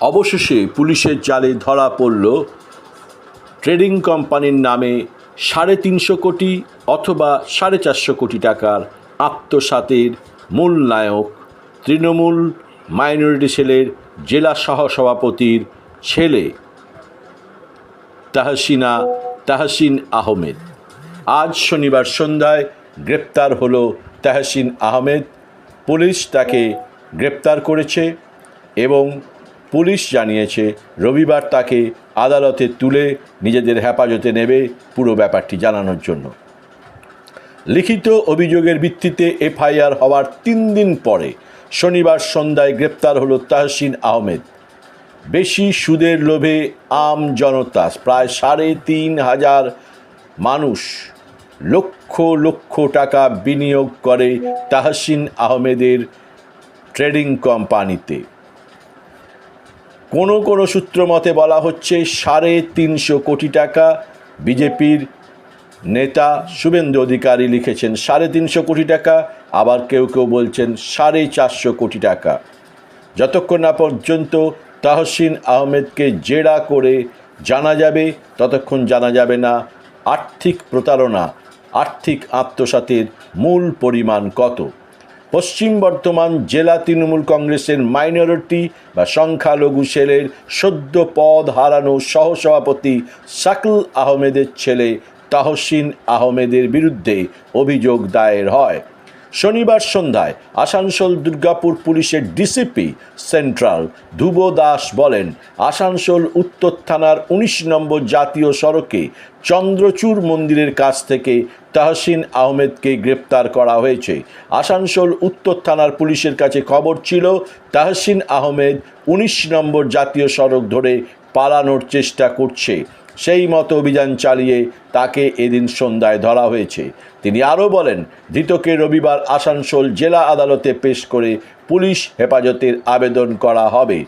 অবশেষে পুলিশের জালে ধরা পড়ল ট্রেডিং কোম্পানির নামে সাড়ে তিনশো কোটি অথবা সাড়ে চারশো কোটি টাকার আত্মসাতের মূল নায়ক তৃণমূল মাইনরিটি সেলের জেলা সহসভাপতির ছেলে তাহসিনা তাহসিন আহমেদ। আজ শনিবার সন্ধ্যায় গ্রেপ্তার হল তাহসিন আহমেদ। পুলিশ তাকে গ্রেপ্তার করেছে এবং পুলিশ জানিয়েছে, রবিবার তাকে আদালতে তুলে নিজেদের হেফাজতে নেবে পুরো ব্যাপারটি জানানোর জন্য। লিখিত অভিযোগের ভিত্তিতে এফআইআর হওয়ার তিন দিন পরে শনিবার সন্ধ্যায় গ্রেপ্তার হল তাহসিন আহমেদ। বেশি সুদের লোভে আম জনতা, প্রায় সাড়ে তিন হাজার মানুষ লক্ষ লক্ষ টাকা বিনিয়োগ করে তাহসিন আহমেদের ট্রেডিং কোম্পানিতে। কোনো কোনো সূত্র মতে বলা হচ্ছে সাড়ে তিনশো কোটি টাকা বিজেপির নেতা শুভেন্দু অধিকারী লিখেছেন সাড়ে তিনশো কোটি টাকা, আবার কেউ কেউ বলছেন সাড়ে চারশো কোটি টাকা। যতক্ষণ না পর্যন্ত তাহসিন আহমেদকে জেরা করে জানা যাবে, ততক্ষণ জানা যাবে না আর্থিক প্রতারণা, আর্থিক আত্মসাতের মূল পরিমাণ কত। পশ্চিম বর্ধমান জেলা তৃণমূল কংগ্রেসের মাইনরিটি বা সংখ্যালঘু সেলের সদ্য পদ হারানো সহসভাপতি শাকুল আহমেদের ছেলে তাহসিন আহমেদের বিরুদ্ধে অভিযোগ দায়ের হয়। শনিবার সন্ধ্যায় আসানসোল দুর্গাপুর পুলিশের ডিসিপি সেন্ট্রাল ধ্রুব দাস বলেন, আসানসোল উত্তর থানার উনিশ নম্বর জাতীয় সড়কে চন্দ্রচূড় মন্দিরের কাছ থেকে তাহসিন আহমেদকে গ্রেপ্তার করা হয়েছে। আসানসোল উত্তর থানার পুলিশের কাছে খবর ছিল, তাহসিন আহমেদ উনিশ নম্বর জাতীয় সড়ক ধরে পালানোর চেষ্টা করছে। সেই মতো অভিযান চালিয়ে তাকে এদিন সন্ধ্যায় ধরা হয়েছে। তিনি আরও বলেন, ধৃতকে রবিবার আসানসোল জেলা আদালতে পেশ করে পুলিশ হেফাজতের আবেদন করা হবে।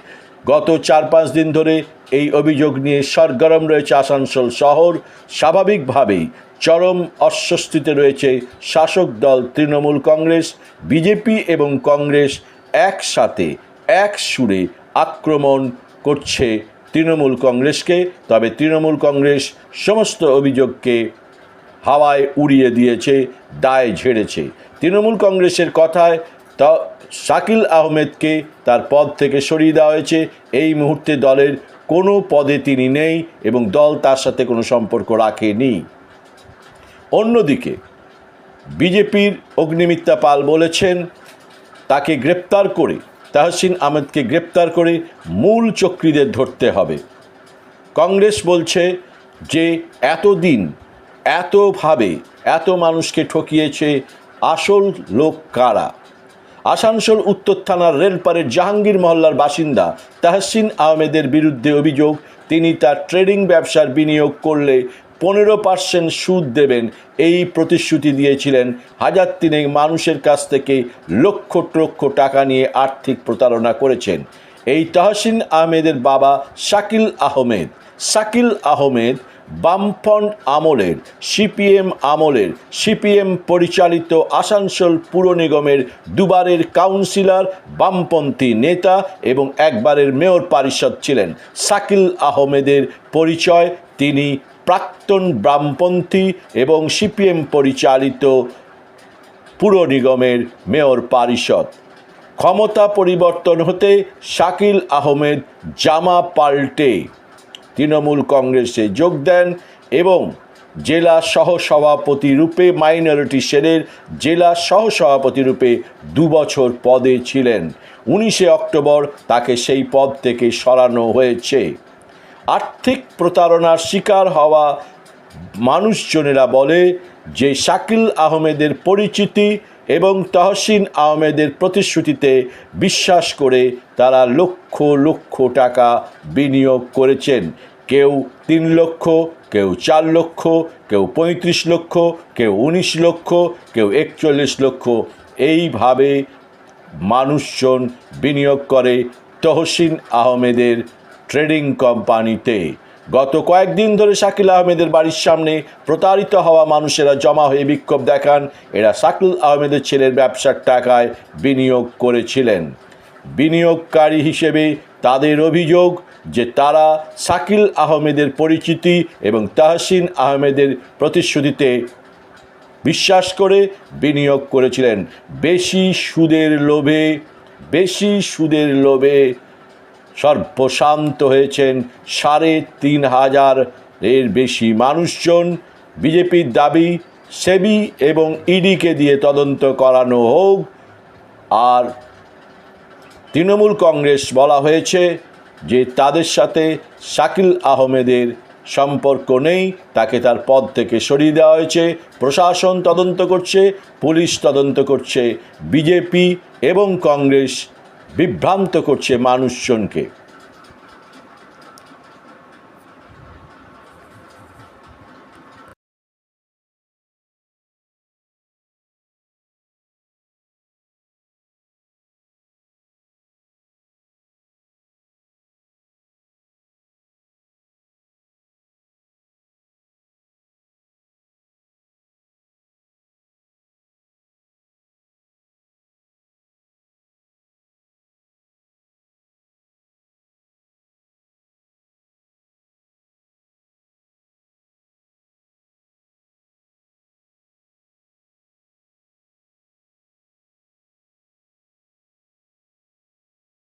গত চার পাঁচ দিন ধরে এই অভিযোগ নিয়ে সরগরম রয়েছে আসানসোল শহর। স্বাভাবিকভাবেই চরম অস্বস্তিতে রয়েছে শাসক দল তৃণমূল কংগ্রেস, বিজেপি এবং কংগ্রেস একসাথে এক সুরে আক্রমণ করছে তৃণমূল কংগ্রেসকে, তবে তৃণমূল কংগ্রেস সমস্ত অভিযোগকে হাওয়ায় উড়িয়ে দিয়েছে, দায় ঝেড়েছে। তৃণমূল কংগ্রেসের কথায় তা, শাকিল আহমেদকে তার পদ থেকে সরিয়ে দেওয়া হয়েছে। এই মুহূর্তে দলের কোনো পদে তিনি নেই এবং দল তার সাথে কোনো সম্পর্ক রাখেনি। অন্যদিকে, বিজেপির অগ্নিমিত্রা পাল বলেছেন, তাকে গ্রেপ্তার করে তাহসিন আহমেদকে গ্রেপ্তার করে মূল চক্রীদের ধরতে হবে। কংগ্রেস বলছে যে এতদিন এতভাবে এত মানুষকে ঠকিয়েছে আসল লোক কারা? আসানসোল উত্তর থানার রেলপারের জাহাঙ্গীর মহল্লার বাসিন্দা তাহসিন আহমেদের বিরুদ্ধে অভিযোগ, তিনি তার ট্রেডিং ব্যবসার বিনিয়োগ করলে পনেরো পার্সেন্ট সুদ দেবেন। এই প্রতিশ্রুতি দিয়েছিলেন হাজার তিনেক মানুষের কাছ থেকে লক্ষ লক্ষ টাকা নিয়ে আর্থিক প্রতারণা করেছেন। এই তহসিন আহমেদের বাবা শাকিল আহমেদ। শাকিল আহমেদ বামফ্রন্ট আমলের, সিপিএম আমলের, সিপিএম পরিচালিত আসানসোল পুর নিগমের দুবারের কাউন্সিলর, বামপন্থী নেতা এবং একবারের মেয়র পারিষদ ছিলেন। শাকিল আহমেদের পরিচয় তিনি প্রাক্তন বামপন্থী এবং সিপিএম পরিচালিত পুর নিগমের মেয়র পারিষদ। ক্ষমতা পরিবর্তন হতে শাকিল আহমেদ জামা পাল্টে। তৃণমূল কংগ্রেসে যোগ দেন এবং জেলা সহসভাপতি রূপে মাইনরিটি সেলের জেলা সহসভাপতি রূপে দুবছর পদে ছিলেন। উনিশে অক্টোবর তাকে সেই পদ থেকে সরানো হয়েছে। আর্থিক প্রতারণার শিকার হওয়া মানুষজনেরা বলে যে শাকিল আহমেদের পরিচিতি এবং তহসিন আহমেদের প্রতিশ্রুতিতে বিশ্বাস করে তারা লক্ষ লক্ষ টাকা বিনিয়োগ করেছেন। কেউ তিন লক্ষ, কেউ চার লক্ষ, কেউ পঁয়ত্রিশ লক্ষ, কেউ উনিশ লক্ষ, কেউ একচল্লিশ লক্ষ। এইভাবে মানুষজন বিনিয়োগ করে তহসিন আহমেদের ট্রেডিং কোম্পানিতে। গত কয়েকদিন ধরে শাকিল আহমেদের বাড়ির সামনে প্রতারিত হওয়া মানুষেরা জমা হয়ে বিক্ষোভ দেখান। এরা শাকিল আহমেদের ছেলের ব্যবসার টাকায় বিনিয়োগ করেছিলেন। বিনিয়োগকারী হিসেবে তাদের অভিযোগ যে তারা শাকিল আহমেদের পরিচিতি এবং তাহসিন আহমেদের প্রতিশ্রুতিতে বিশ্বাস করে বিনিয়োগ করেছিলেন। বেশি সুদের লোভে, বেশি সুদের লোভে সর্বশান্ত হয়েছেন সাড়ে তিন হাজার এর বেশি মানুষজন। বিজেপির দাবি, সেবি এবং ইডিকে দিয়ে তদন্ত করানো হোক। আর তৃণমূল কংগ্রেস বলা হয়েছে যে তাদের সাথে শাকিল আহমেদের সম্পর্ক নেই, তাকে তার পদ থেকে সরিয়ে দেওয়া হয়েছে। প্রশাসন তদন্ত করছে, পুলিশ তদন্ত করছে। বিজেপি এবং কংগ্রেস বিভ্রান্ত করছে মানুষজনকে।